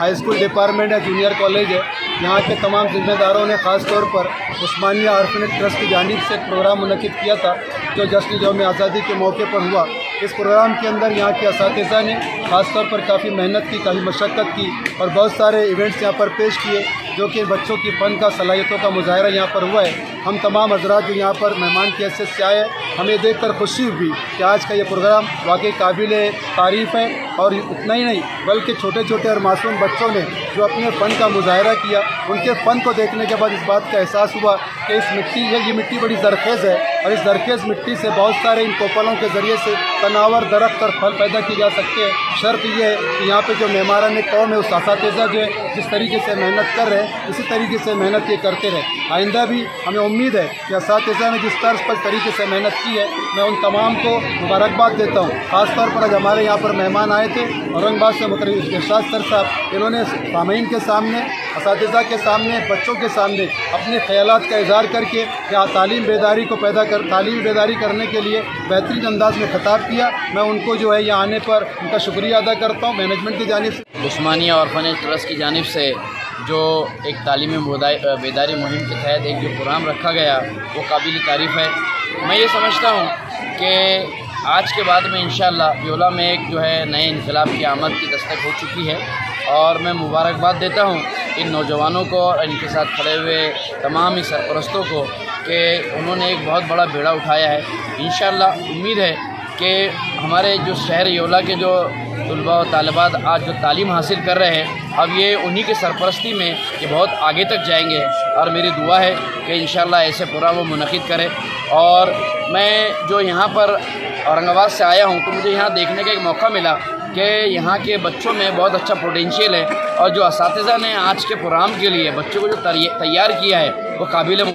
High school department ہے، junior college ہے۔ یہاں کے تمام ذمہ داروں نے خاص طور پر عثمانیہ آرفنیٹ ٹرسٹ کی جانب سے ایک پروگرام منعقد کیا تھا، جو جشن یوم آزادی کے موقع پر ہوا۔ اس پروگرام کے اندر یہاں کے اساتذہ نے خاص طور پر کافی محنت کی، کافی مشقت کی اور بہت سارے ایونٹس یہاں پر پیش کیے، جو کہ بچوں کی فن کا، صلاحیتوں کا مظاہرہ یہاں پر ہوا ہے۔ ہم تمام حضرات جو یہاں پر مہمان کی حیثیت سے آئے ہمیں دیکھ کر خوشی ہوئی کہ آج کا یہ پروگرام واقعی قابل تعریف ہے اور اتنا ہی نہیں، بلکہ چھوٹے چھوٹے اور معصوم بچوں نے جو اپنے فن کا مظاہرہ کیا، ان کے فن کو دیکھنے کے بعد اس بات کا احساس ہوا کہ اس مٹی، یہ مٹی بڑی زرخیز ہے اور اس زرخیز مٹی سے بہت سارے ان کوپلوں کے ذریعے سے تناور، درخت اور پھل پیدا کی جا سکتے ہیں۔ شرط یہ ہے کہ یہاں پہ جو معماران قوم ہے اس اساتذہ جو ہے، جس طریقے سے محنت کر رہے ہیں، اسی طریقے سے محنت یہ کرتے رہے۔ آئندہ بھی ہمیں امید ہے کہ اساتذہ نے جس طرز پر طریقے سے محنت کی ہے، میں ان تمام کو مبارکباد دیتا ہوں۔ خاص طور پر آج ہمارے یہاں پر مہمان آئے تھے، اورنگ آباد سے مترف ارشاد سر صاحب، انہوں نے سامعین کے سامنے، اساتذہ کے سامنے، بچوں کے سامنے اپنے خیالات کا اظہار کر کے یا تعلیم بیداری کو پیدا کر، تعلیم بیداری کرنے کے لیے بہترین انداز میں خطاب کیا۔ میں ان کو جو ہے یہاں آنے پر ان کا شکریہ ادا کرتا ہوں۔ مینجمنٹ کی جانب سے عثمانیہ اورفنیج ٹرسٹ کی جانب سے جو ایک تعلیمی بیداری مہم کے تحت ایک جو پروگرام رکھا گیا، وہ قابل تعریف ہے۔ میں یہ سمجھتا ہوں کہ آج کے بعد میں انشاءاللہ بیولا میں ایک جو ہے نئے انقلاب کی آمد کی دستک ہو چکی ہے۔ اور میں مبارکباد دیتا ہوں ان نوجوانوں کو اور ان کے ساتھ کھڑے ہوئے تمام ہی سرپرستوں کو کہ انہوں نے ایک بہت بڑا بیڑا اٹھایا ہے۔ انشاءاللہ امید ہے کہ ہمارے جو شہر یولا کے جو طلباء و طالبات آج جو تعلیم حاصل کر رہے ہیں، اب یہ انہی کی سرپرستی میں یہ بہت آگے تک جائیں گے۔ اور میری دعا ہے کہ انشاءاللہ ایسے پورا وہ منعقد کرے اور میں جو یہاں پر اورنگ آباد سے آیا ہوں، تو مجھے یہاں دیکھنے کا ایک موقع ملا کہ یہاں کے بچوں میں بہت اچھا پوٹینشیل ہے۔ اور جو اساتذہ نے آج کے پروگرام کے لیے بچوں کو جو تیار کیا ہے، وہ قابل